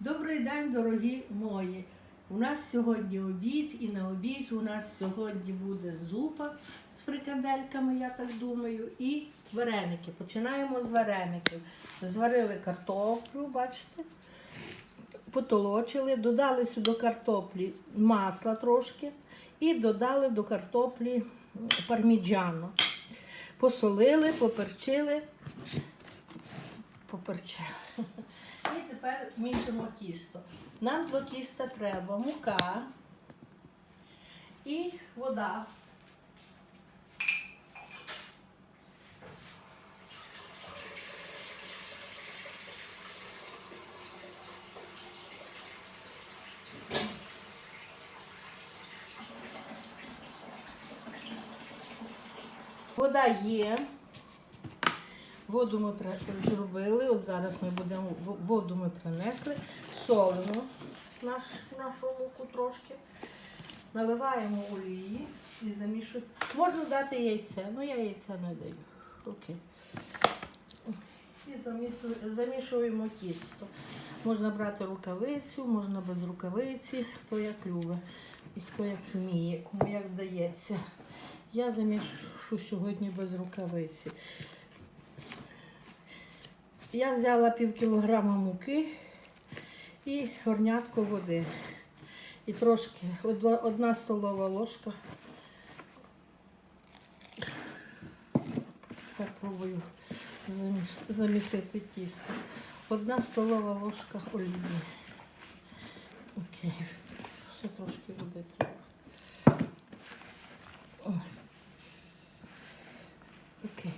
Добрий день, дорогі мої. У нас сьогодні обід, і на обід у нас сьогодні буде зупа з фрикадельками, я так думаю, і вареники. Починаємо з вареників. Зварили картоплю, бачите? Потолочили, додали сюди картоплі масла трошки і додали до картоплі парміджано. Посолили, поперчили, поперчили. І тепер мішимо тісто. Нам до тіста треба мука і вода. Вода є. Воду ми зробили, от зараз ми будемо воду ми принесли, солимо наш, нашу муку трошки, наливаємо олії і замішуємо. Можна дати яйце, ну я яйця не даю. Окей. І замішуємо тісто. Можна брати рукавицю, можна без рукавиці, хто як любить і хто як вміє, кому як вдається. Я замішу сьогодні без рукавиці. Я взяла пів кілограма муки і горнятко води. І трошки одна столова ложка. Попробую заміс- замісити тісто. Одна столова ложка олії. Окей. Ще трошки води треба. Ой. Окей.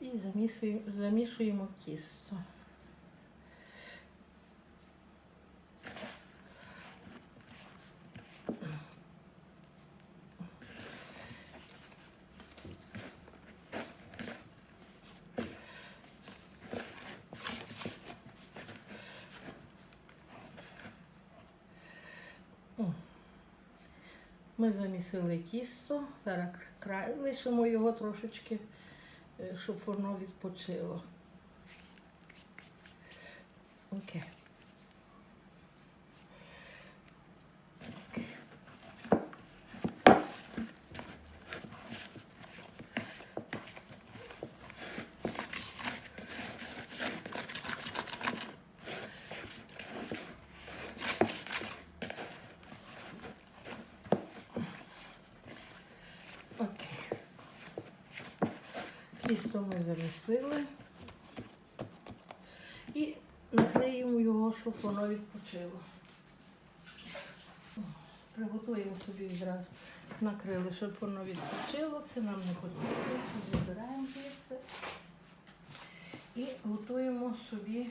І замішуємо, замішуємо тісто. Ми замісили тісто, зараз край лишимо його трошечки, щоб воно відпочило. Окей. Окей. Окей. Тісто ми замісили і накриємо його, щоб воно відпочило. Приготуємо собі відразу. Накрили, щоб воно відпочило. Це нам не потрібно. Це Забираємо звідси. І готуємо собі,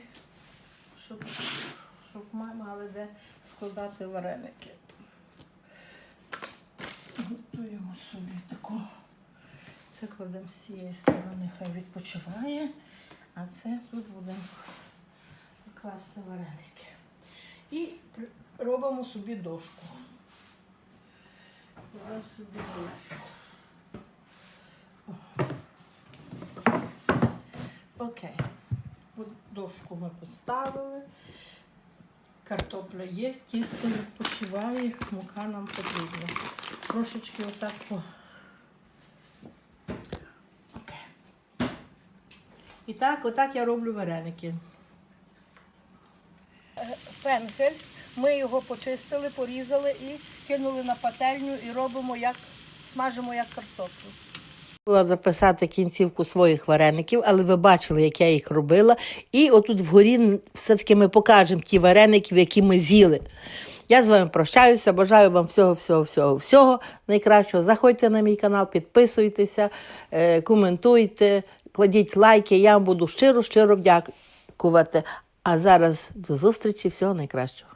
щоб, щоб ми мали де складати вареники. Готуємо. Це кладемо з цієї сторони, хай відпочиває, а це тут будемо класти вареники. І робимо собі дошку. Робимо собі дошку. Окей. Дошку ми поставили. Картопля є, тісто відпочиває, мука нам потрібна. Трошечки отак по. І так, отак я роблю вареники. Фенхель. Ми його почистили, порізали і кинули на пательню і робимо як смажимо як картоплю. Була записати кінцівку своїх вареників, але ви бачили, як я їх робила. І отут вгорі все-таки ми покажемо ті вареники, які ми з'їли. Я з вами прощаюся, бажаю вам всього, всього, всього, всього найкращого. Заходьте на мій канал, підписуйтеся, е, коментуйте, кладіть лайки. Я вам буду щиро, щиро дякувати. А зараз до зустрічі, всього найкращого.